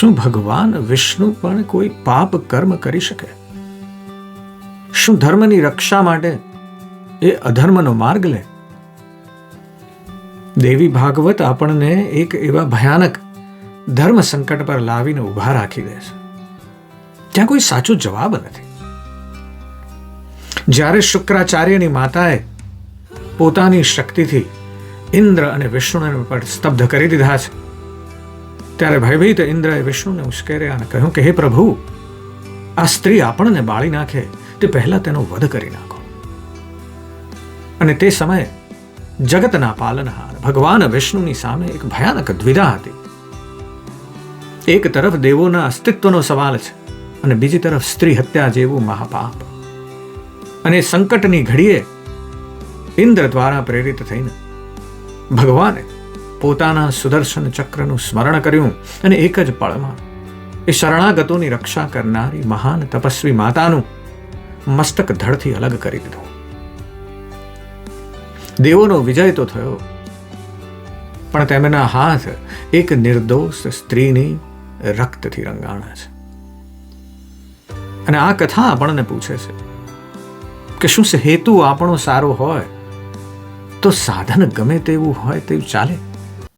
શું ભગવાન વિષ્ણુ પણ કોઈ પાપ કર્મ કરી શકે? શું ધર્મની રક્ષા માટે એ અધર્મનો માર્ગ લે? દેવી ભાગવત આપણને એક એવા ભયાનક ધર્મ સંકટ પર લાવીને ઊભા રાખી દે છે. ત્યાં કોઈ સાચો જવાબ નથી. જ્યારે શુક્રાચાર્યની માતાએ પોતાની શક્તિથી ઇન્દ્ર અને વિષ્ણુને પણ સ્તબ્ધ કરી દીધા છે ત્યારે ભયભીત ઇન્દ્રએ વિષ્ણુને ઉશ્કેર્યા અને કહ્યું કે, હે પ્રભુ, આ સ્ત્રી આપણને બાળી નાખે. તે પહેલા તેનો વધ કરી નાખો. અને તે સમયે જગતના પાલનહાર ભગવાન વિષ્ણુની સામે એક ભયાનક દ્વિધા હતી. એક તરફ દેવોના અસ્તિત્વનો સવાલ છે અને બીજી તરફ સ્ત્રી હત્યા જેવું મહાપાપ. અને સંકટની ઘડીએ ઇન્દ્ર દ્વારા પ્રેરિત થઈને ભગવાને પોતાના સુદર્શન ચક્રનું સ્મરણ કર્યું અને એક જ પળમાં એ શરણાગતોની રક્ષા કરનારી મહાન તપસ્વી માતાનું મસ્તક ધડથી અલગ કરી દીધું. દેવોનો વિજય તો થયો, પણ તેમના હાથ એક નિર્દોષ સ્ત્રીની રક્તથી રંગાણા છે. અને આ કથા આપણને પૂછે છે કે શું હેતુ આપણો સારો હોય? તો સાધન ગમે તેવું હોય તેવું ચાલે.